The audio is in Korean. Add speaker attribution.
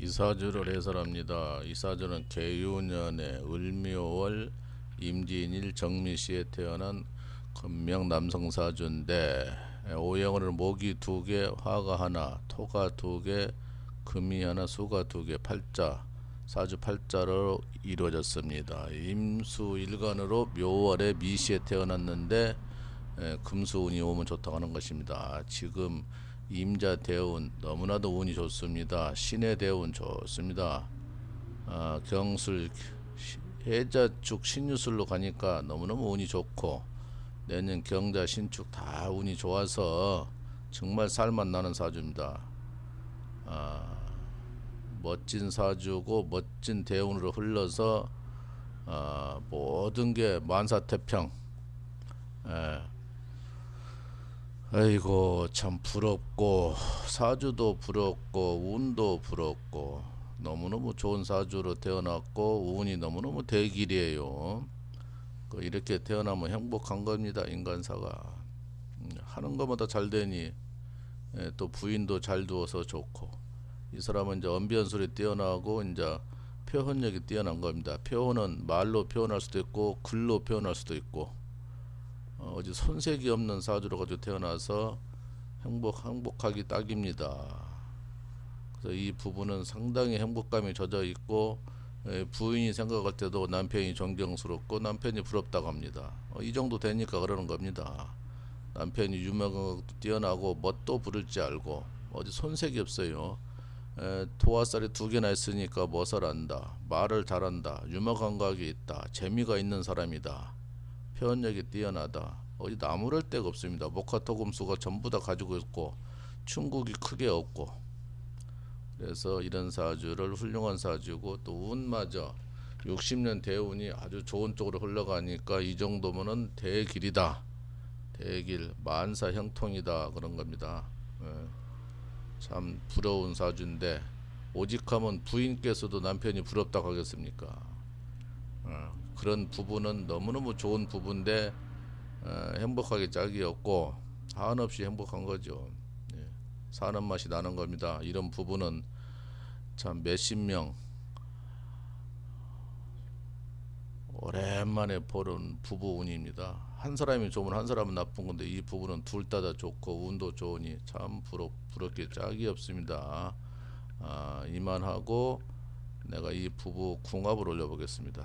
Speaker 1: 이사주를 해설합니다. 이사주는 개유년에 을묘월 임진일 정미시에 태어난 건명 남성사주인데 오행으로는 목이 두 개, 화가 하나, 토가 두 개, 금이 하나, 수가 두 개, 팔자 사주 팔자로 이루어졌습니다. 임수 일간으로 묘월에 미시에 태어났는데 에, 금수운이 오면 좋다고 하는 것입니다. 지금 임자 대운 너무나도 운이 좋습니다. 신의 대운 좋습니다. 아, 경술 시- 해자축 신유술로 가니까 너무너무 운이 좋고 내년 경자 신축 다 운이 좋아서 정말 살만 나는 사주입니다. 아, 멋진 사주고 멋진 대운으로 흘러서 아, 모든 게 만사태평. 예. 아이고 참 부럽고 사주도 부럽고 운도 부럽고 너무너무 좋은 사주로 태어났고 운이 너무너무 대길이에요. 그 이렇게 태어나면 행복한 겁니다 인간사가 음, 하는 것마다 잘 되니 예, 또 부인도 잘 두어서 좋고 이 사람은 이제 언변술이 뛰어나고 이제 표현력이 뛰어난 겁니다. 표현은 말로 표현할 수도 있고 글로 표현할 수도 있고 어, 어디 손색이 없는 사주로 가지고 태어나서 행복 행복하기 딱입니다. 그래서 이 부부는 상당히 행복감이 젖어 있고 에, 부인이 생각할 때도 남편이 존경스럽고 남편이 부럽다고 합니다. 어, 이 정도 되니까 그러는 겁니다. 남편이 유명하고 뛰어나고 뭣도 부를지 알고 어디 손색이 없어요. 에, 토화살이 두 개나 있으니까 멋을 안다. 말을 잘한다. 유머 감각이 있다. 재미가 있는 사람이다. 표현력이 뛰어나다. 어디 나무랄 데가 없습니다. 목화토금수가 전부 다 가지고 있고 충국이 크게 없고 그래서 이런 사주를 훌륭한 사주고 또 운마저 60년 대운이 아주 좋은 쪽으로 흘러가니까 이 정도면은 대길이다. 대길 만사 형통이다 그런 겁니다. 예. 참 부러운 사주인데 오직하면 부인께서도 남편이 부럽다고 하겠습니까? 어, 그런 부부는 너무너무 좋은 부부인데 어, 행복하게 짝이었고 한없이 행복한 거죠. 예. 사는 맛이 나는 겁니다. 이런 부부는 참 몇십 명 오랜만에 보는 부부 운입니다. 한 사람이 좋으면 한 사람은 나쁜 건데 이 부부는 둘 다 다 좋고 운도 좋으니 참 부럽 부럽게 짝이 없습니다. 아, 이만하고 내가 이 부부 궁합을 올려보겠습니다.